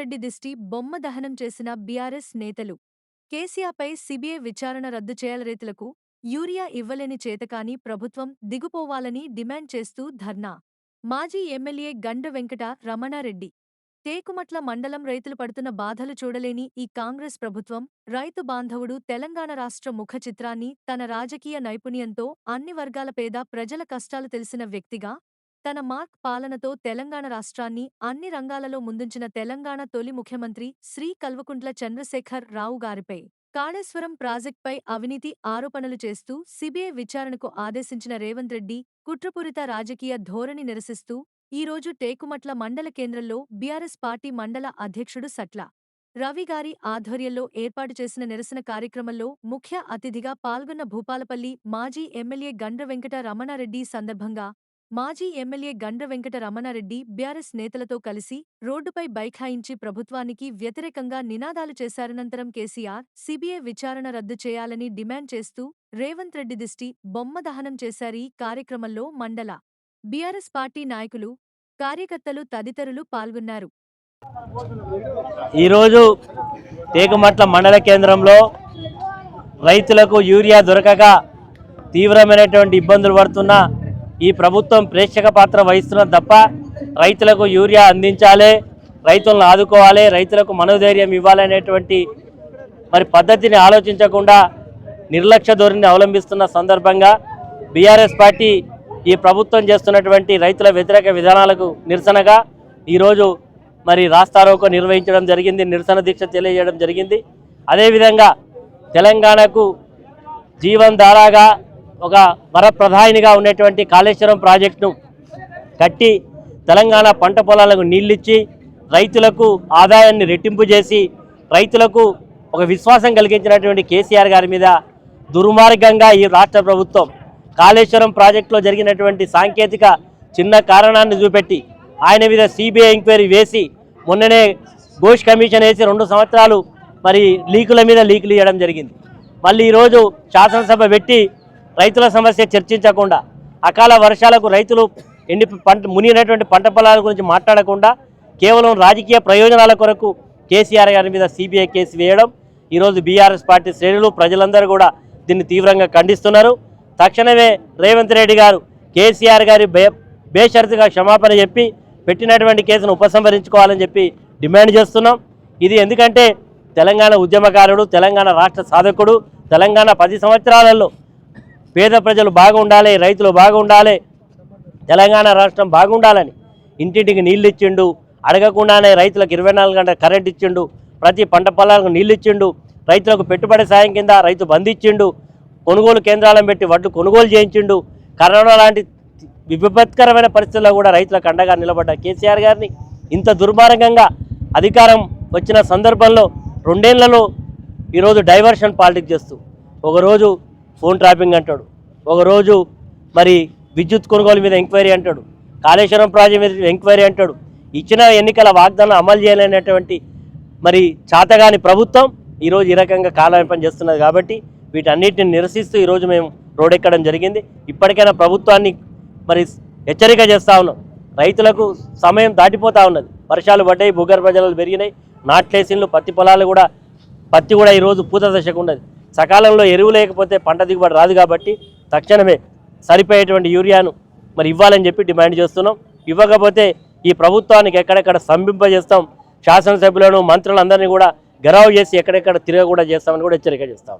రెడ్డి దిష్టి బొమ్మ దహనం చేసిన బీఆర్ఎస్ నేతలు. కేసీఆర్పై సిబిఐ విచారణ రద్దు చేయాల రైతులకు యూరియా ఇవ్వలేని చేతకాని ప్రభుత్వం దిగుపోవాలని డిమాండ్ చేస్తూ ధర్నా. మాజీ ఎమ్మెల్యే గండ వెంకట రమణారెడ్డి. తేకుమట్ల మండలం రైతులు పడుతున్న బాధలు చూడలేని ఈ కాంగ్రెస్ ప్రభుత్వం రైతు బాంధవుడు తెలంగాణ రాష్ట్ర ముఖ చిత్రాన్ని తన రాజకీయ నైపుణ్యంతో అన్ని వర్గాల పేద ప్రజల కష్టాలు తెలిసిన వ్యక్తిగా తన మార్క్ పాలనతో తెలంగాణ రాష్ట్రాన్ని అన్ని రంగాలలో ముందుంచిన తెలంగాణ తొలి ముఖ్యమంత్రి శ్రీ కల్వకుంట్ల చంద్రశేఖర్ రావు గారిపై కాళేశ్వరం ప్రాజెక్టుపై అవినీతి ఆరోపణలు చేస్తూ సిబిఐ విచారణకు ఆదేశించిన రేవంత్ రెడ్డి కుట్రపూరిత రాజకీయ ధోరణి నిరసిస్తూ ఈరోజు టేకుమట్ల మండల కేంద్రంలో బీఆర్ఎస్ పార్టీ మండల అధ్యక్షుడు సట్ల రవిగారి ఆధ్వర్యంలో ఏర్పాటు చేసిన నిరసన కార్యక్రమంలో ముఖ్య అతిథిగా పాల్గొన్న భూపాలపల్లి మాజీ ఎమ్మెల్యే గండ్ర వెంకట రమణారెడ్డి సందర్భంగా మాజీ ఎమ్మెల్యే గండ్ర వెంకట రమణారెడ్డి బీఆర్ఎస్ నేతలతో కలిసి రోడ్డుపై బైఠాయించి ప్రభుత్వానికి వ్యతిరేకంగా నినాదాలు చేశారనంతరం కేసీఆర్ సిబిఐ విచారణ రద్దు చేయాలని డిమాండ్ చేస్తూ రేవంత్ రెడ్డి దిష్టి బొమ్మ దహనం చేశారీ కార్యక్రమంలో మండల బీఆర్ఎస్ పార్టీ నాయకులు కార్యకర్తలు తదితరులు పాల్గొన్నారు. ఈరోజు తేకమట్ల మండల కేంద్రంలో రైతులకు యూరియా దొరకక తీవ్రమైనటువంటి ఇబ్బందులు పడుతున్న ఈ ప్రభుత్వం ప్రేక్షక పాత్ర వహిస్తున్నది తప్ప రైతులకు యూరియా అందించాలి రైతులను ఆదుకోవాలి రైతులకు మనోధైర్యం ఇవ్వాలనేటువంటి మరి పద్ధతిని ఆలోచించకుండా నిర్లక్ష్య ధోరణిని అవలంబిస్తున్న సందర్భంగా బీఆర్ఎస్ పార్టీ ఈ ప్రభుత్వం చేస్తున్నటువంటి రైతుల వ్యతిరేక విధానాలకు నిరసనగా ఈరోజు మరి రాస్తారోకో నిర్వహించడం జరిగింది నిరసన దీక్ష తెలియజేయడం జరిగింది. అదేవిధంగా తెలంగాణకు జీవన్ ధారాగా ఒక వరప్రధానిగా ఉన్నటువంటి కాళేశ్వరం ప్రాజెక్టును కట్టి తెలంగాణ పంట పొలాలకు నీళ్ళిచ్చి రైతులకు ఆదాయాన్ని రెట్టింపు చేసి రైతులకు ఒక విశ్వాసం కలిగించినటువంటి కేసీఆర్ గారి మీద దుర్మార్గంగా ఈ రాష్ట్ర ప్రభుత్వం కాళేశ్వరం ప్రాజెక్టులో జరిగినటువంటి సాంకేతిక చిన్న కారణాన్ని చూపెట్టి ఆయన మీద సిబిఐ ఎంక్వైరీ వేసి మొన్ననే ఘోష్ కమిషన్ వేసి రెండు సంవత్సరాలు మరి లీకుల మీద లీకులు ఇవ్వడం జరిగింది. మళ్ళీ ఈరోజు శాసనసభ పెట్టి రైతుల సమస్య చర్చించకుండా అకాల వర్షాలకు రైతులు ఎండి పంట మునిగినటువంటి పంట పొలాల గురించి మాట్లాడకుండా కేవలం రాజకీయ ప్రయోజనాల కొరకు కేసీఆర్ గారి మీద సిబిఐ కేసు వేయడం ఈరోజు బీఆర్ఎస్ పార్టీ శ్రేణులు ప్రజలందరూ కూడా దీన్ని తీవ్రంగా ఖండిస్తున్నారు. తక్షణమే రేవంత్ రెడ్డి గారు కేసీఆర్ గారి బే బేషరతుగా క్షమాపణ చెప్పి పెట్టినటువంటి కేసును ఉపసంహరించుకోవాలని చెప్పి డిమాండ్ చేస్తున్నాం. ఇది ఎందుకంటే తెలంగాణ ఉద్యమకారుడు తెలంగాణ రాష్ట్ర సాధకుడు తెలంగాణ పది సంవత్సరాలలో పేద ప్రజలు బాగుండాలి రైతులు బాగుండాలి తెలంగాణ రాష్ట్రం బాగుండాలని ఇంటింటికి నీళ్ళు ఇచ్చిండు. అడగకుండానే రైతులకు ఇరవై నాలుగు గంటల కరెంట్ ఇచ్చిండు. ప్రతి పంట పొలాలకు నీళ్ళు ఇచ్చిండు. రైతులకు పెట్టుబడి సాయం కింద రైతు బంధిచ్చిండు కొనుగోలు కేంద్రాలను పెట్టి వడ్లు కొనుగోలు చేయించిండు. కరోనా లాంటి విపత్కరమైన పరిస్థితుల్లో కూడా రైతులకు అండగా నిలబడ్డ కేసీఆర్ గారిని ఇంత దుర్మార్గంగా అధికారం వచ్చిన సందర్భంలో రెండేళ్ళలో ఈరోజు డైవర్షన్ పాలిటిక్స్ చేస్తూ ఒకరోజు ఫోన్ ట్రాపింగ్ అంటాడు. ఒకరోజు మరి విద్యుత్ కొనుగోలు మీద ఎంక్వైరీ అంటాడు. కాళేశ్వరం ప్రాజెక్ట్ మీద ఎంక్వైరీ అంటాడు. ఇచ్చిన ఎన్నికల వాగ్దానం అమలు చేయలేనటువంటి మరి చాతగాని ప్రభుత్వం ఈరోజు ఈ రకంగా కాలయాపన చేస్తున్నది కాబట్టి వీటన్నిటిని నిరసిస్తూ ఈరోజు మేము రోడెక్కడం జరిగింది. ఇప్పటికైనా ప్రభుత్వాన్ని మరి హెచ్చరిక చేస్తూ ఉన్నాం. రైతులకు సమయం దాటిపోతూ ఉన్నది. వర్షాలు పడ్డాయి భూగర్భ జలాలు పెరిగినాయి నాట్లేసిన్లు పత్తి పొలాలు కూడా పత్తి కూడా ఈరోజు పూత దశకు ఉన్నది. సకాలంలో ఎరువు లేకపోతే పంట దిగుబడి రాదు కాబట్టి తక్షణమే సరిపోయేటువంటి యూరియాను మరి ఇవ్వాలని చెప్పి డిమాండ్ చేస్తున్నాం. ఇవ్వకపోతే ఈ ప్రభుత్వానికి ఎక్కడెక్కడ స్తంభింపజేస్తాం శాసనసభ్యులను మంత్రులందరినీ కూడా గెరావు చేసి ఎక్కడెక్కడ తిరగ కూడా చేస్తామని కూడా హెచ్చరిక చేస్తాం.